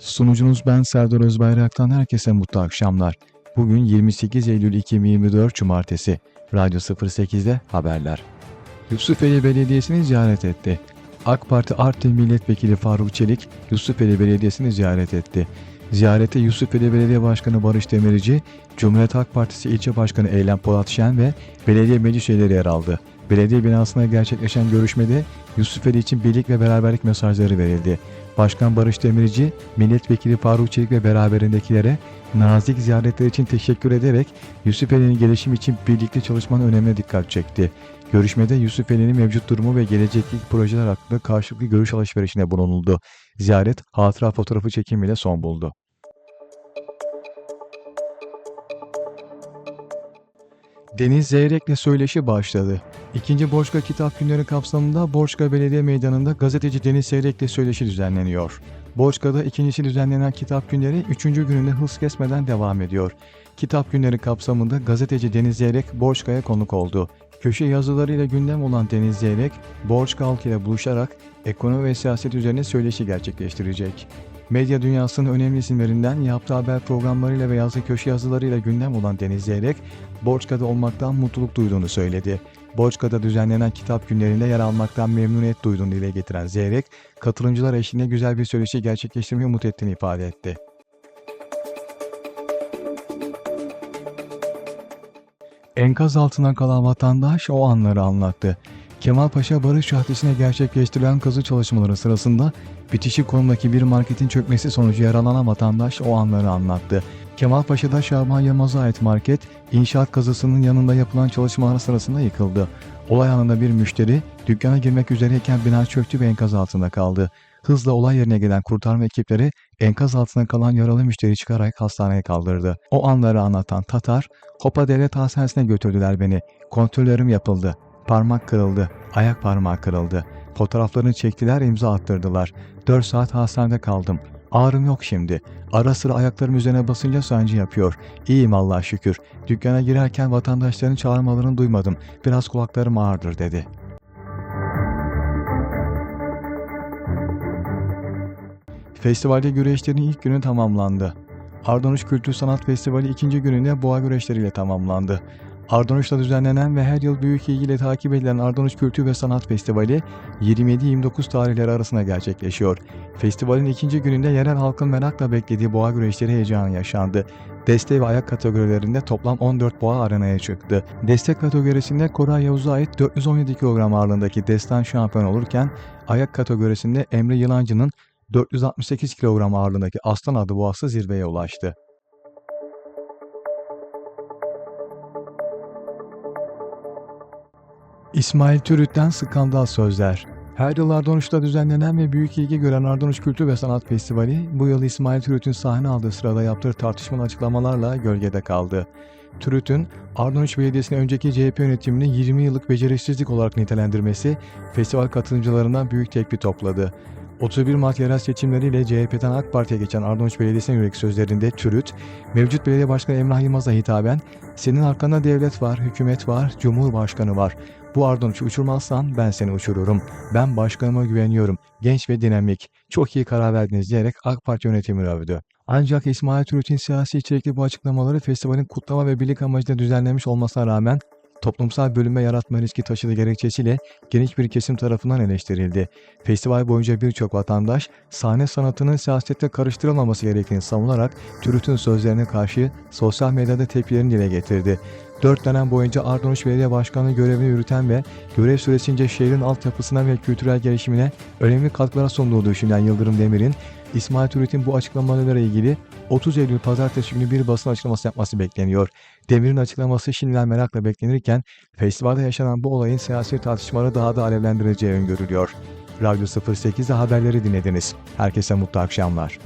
Sunucunuz ben Serdar Özbayrak'tan herkese mutlu akşamlar. Bugün 28 Eylül 2024 Cumartesi. Radyo 08'de haberler. Yusufeli Belediyesi'ni ziyaret etti. AK Parti Artvin Milletvekili Faruk Çelik, Yusufeli Belediyesi'ni ziyaret etti. Ziyarete Yusufeli Belediye Başkanı Barış Demirci, Cumhuriyet Halk Partisi İlçe Başkanı Eylem Polat Şen ve belediye meclis üyeleri yer aldı. Belediye binasında gerçekleşen görüşmede Yusufeli için birlik ve beraberlik mesajları verildi. Başkan Barış Demirci, Milletvekili Faruk Çelik ve beraberindekilere nazik ziyaretler için teşekkür ederek Yusufeli'nin gelişimi için birlikte çalışmanın önemine dikkat çekti. Görüşmede Yusufeli'nin mevcut durumu ve gelecekteki projeler hakkında karşılıklı görüş alışverişine bulunuldu. Ziyaret hatıra fotoğrafı çekimiyle son buldu. Deniz Zeyrek'le söyleşi başladı. İkinci Borçka Kitap Günleri kapsamında Borçka Belediye Meydanı'nda gazeteci Deniz Zeyrek'le söyleşi düzenleniyor. Borçka'da ikincisi düzenlenen kitap günleri üçüncü gününde hız kesmeden devam ediyor. Kitap günleri kapsamında gazeteci Deniz Zeyrek Borçka'ya konuk oldu. Köşe yazılarıyla gündem olan Deniz Zeyrek, Borçka halkıyla buluşarak ekonomi ve siyaset üzerine söyleşi gerçekleştirecek. Medya dünyasının önemli isimlerinden yaptığı haber programlarıyla ve yazdığı köşe yazılarıyla gündem olan Deniz Zeyrek, Borçka'da olmaktan mutluluk duyduğunu söyledi. Borçka'da düzenlenen kitap günlerinde yer almaktan memnuniyet duyduğunu dile getiren Zeyrek, katılımcılar eşliğinde güzel bir söyleşi gerçekleştirmeyi umut ettiğini ifade etti. Enkaz altına kalan vatandaş o anları anlattı. Kemalpaşa Barış Caddesi'ne gerçekleştirilen kazı çalışmaları sırasında bitişik konumdaki bir marketin çökmesi sonucu yaralanan vatandaş o anları anlattı. Kemalpaşa'da Şaban Yılmaz'a ait market, inşaat kazısının yanında yapılan çalışmalar sırasında yıkıldı. Olay anında bir müşteri dükkana girmek üzereyken bina çöktü ve enkaz altında kaldı. Hızla olay yerine gelen kurtarma ekipleri enkaz altında kalan yaralı müşteri çıkararak hastaneye kaldırdı. O anları anlatan Tatar, Hopa Devlet Hastanesi'ne götürdüler beni. Kontrollerim yapıldı. Parmak kırıldı, ayak parmağı kırıldı. Fotoğraflarını çektiler, imza attırdılar. 4 saat hastanede kaldım. Ağrım yok şimdi. Ara sıra ayaklarım üzerine basınca sancı yapıyor. İyiyim Allah'a şükür. Dükkana girerken vatandaşların çağırmalarını duymadım. Biraz kulaklarım ağırdır dedi. Festivalde güreşlerin ilk günü tamamlandı. Ardanuş Kültür Sanat Festivali ikinci gününde boğa güreşleriyle tamamlandı. Ardanuş'ta düzenlenen ve her yıl büyük ilgiyle takip edilen Ardanuş Kültür ve Sanat Festivali 27-29 tarihleri arasında gerçekleşiyor. Festivalin ikinci gününde yerel halkın merakla beklediği boğa güreşleri heyecanı yaşandı. Deste ve ayak kategorilerinde toplam 14 boğa arenaya çıktı. Destek kategorisinde Koray Yavuz'a ait 417 kilogram ağırlığındaki Destan şampiyon olurken ayak kategorisinde Emre Yılancı'nın 468 kilogram ağırlığındaki Aslan adı boğası zirveye ulaştı. İsmail Türüt'ten skandal sözler. Her yıl Ardanuş'ta düzenlenen ve büyük ilgi gören Ardanuş Kültür ve Sanat Festivali, bu yıl İsmail Türüt'ün sahne aldığı sırada yaptığı tartışmalı açıklamalarla gölgede kaldı. Türüt'ün Ardanuş Belediyesi'ne önceki CHP yönetimini 20 yıllık beceriksizlik olarak nitelendirmesi festival katılımcılarından büyük tepki topladı. 31 Mart yerel seçimleriyle CHP'den AK Parti'ye geçen Ardanuç Belediyesi'ne yönelik sözlerinde Türüt, mevcut belediye başkanı Emrah Yılmaz'a hitaben senin arkanda devlet var, hükümet var, cumhurbaşkanı var. Bu Ardanuç'u uçurmazsan ben seni uçururum. Ben başkanıma güveniyorum. Genç ve dinamik. Çok iyi karar verdiniz diyerek AK Parti yönetimini övdü. Ancak İsmail Türüt'ün siyasi içerikli bu açıklamaları festivalin kutlama ve birlik amacıyla düzenlenmiş olmasına rağmen toplumsal bölünme yaratma riski taşıdığı gerekçesiyle geniş bir kesim tarafından eleştirildi. Festival boyunca birçok vatandaş sahne sanatının siyasette karıştırılmaması gerektiğini savunarak Türüt'ün sözlerine karşı sosyal medyada tepkilerini dile getirdi. Dört dönem boyunca Ardanuç Belediye Başkanlığı görevini yürüten ve görev süresince şehrin altyapısına ve kültürel gelişimine önemli katkılara sunduğu düşünülen Yıldırım Demir'in İsmail Türüt'ün bu açıklamalarıyla ilgili 30 Eylül pazartesi günü bir basın açıklaması yapması bekleniyor. Demir'in açıklaması şimdiden merakla beklenirken festivalde yaşanan bu olayın siyasi tartışmaları daha da alevlendireceği öngörülüyor. Radyo 08'de haberleri dinlediniz. Herkese mutlu akşamlar.